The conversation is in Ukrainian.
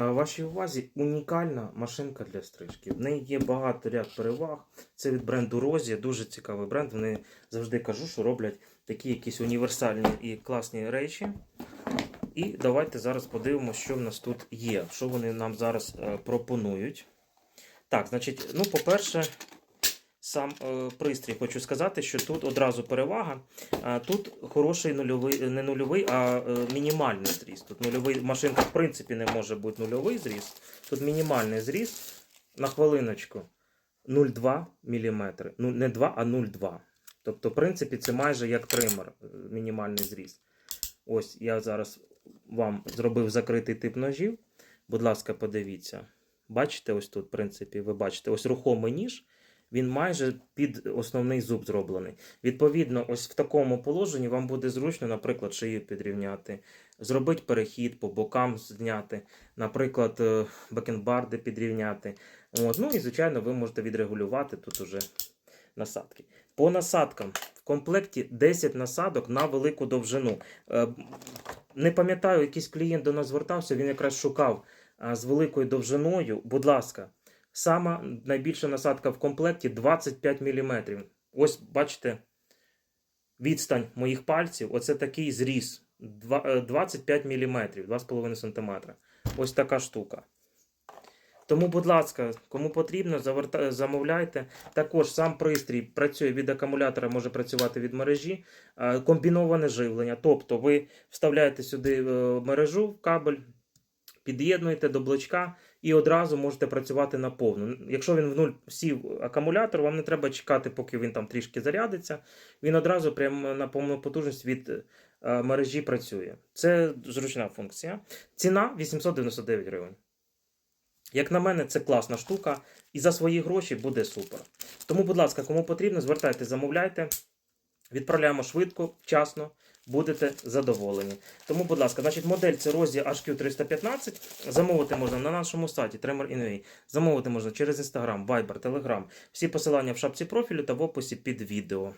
Е, Вашій увазі унікальна машинка для стрижки. В неї є багато ряд переваг. Це від бренду Розі, дуже цікавий бренд. Вони завжди кажу, що роблять такі якісь універсальні і класні речі. І давайте зараз подивимося, що в нас тут є, що вони нам зараз е, пропонують. Так, значить, ну, по-перше, сам е, пристрій хочу сказати, що тут одразу перевага. Е, тут хороший нульовий, не нульовий, а е, мінімальний зріз. Тут нульовий машинка, в принципі, не може бути нульовий зріз. Тут мінімальний зріз на хвилиночку 0,2 мм. Ну, не 2, а 0,2. Тобто, в принципі, це майже як тример, е, мінімальний зріз. Ось я зараз вам зробив закритий тип ножів. Будь ласка, подивіться. Бачите, ось тут, в принципі, ви бачите, ось рухомий ніж. Він майже під основний зуб зроблений. Відповідно, ось в такому положенні вам буде зручно, наприклад, шию підрівняти, зробити перехід по бокам зняти, наприклад, е, бакенбарди підрівняти. От. Ну і, звичайно, ви можете відрегулювати тут уже насадки. По насадкам в комплекті 10 насадок на велику довжину. Е, Не пам'ятаю, якийсь клієнт до нас звертався, він якраз шукав з великою довжиною. Будь ласка, сама найбільша насадка в комплекті 25 мм. Ось бачите, відстань моїх пальців. Оце такий зріз. Е, 25 мм, 2,5 см. Ось така штука. Тому, будь ласка, кому потрібно, замовляйте. Також сам пристрій працює від акумулятора, може працювати від мережі. Е, Комбіноване живлення. Тобто ви вставляєте сюди е, мережу, кабель, під'єднуєте до блочка і одразу можете працювати на повну. Якщо він в нуль сів акумулятор, вам не треба чекати, поки він там трішки зарядиться. Він одразу прямо на повну потужність від е, мережі працює. Це зручна функція. Ціна 899 гривень. Як на мене, це класна штука, і за свої гроші буде супер. Тому, будь ласка, кому потрібно, звертайте, замовляйте. Відправляємо швидко, вчасно, будете задоволені. Тому, будь ласка, значить, модель це розділ HQ315. Замовити можна на нашому сайті Tremor.in.ua. Замовити можна через Instagram, Viber, Telegram. Всі посилання в шапці профілю та в описі під відео.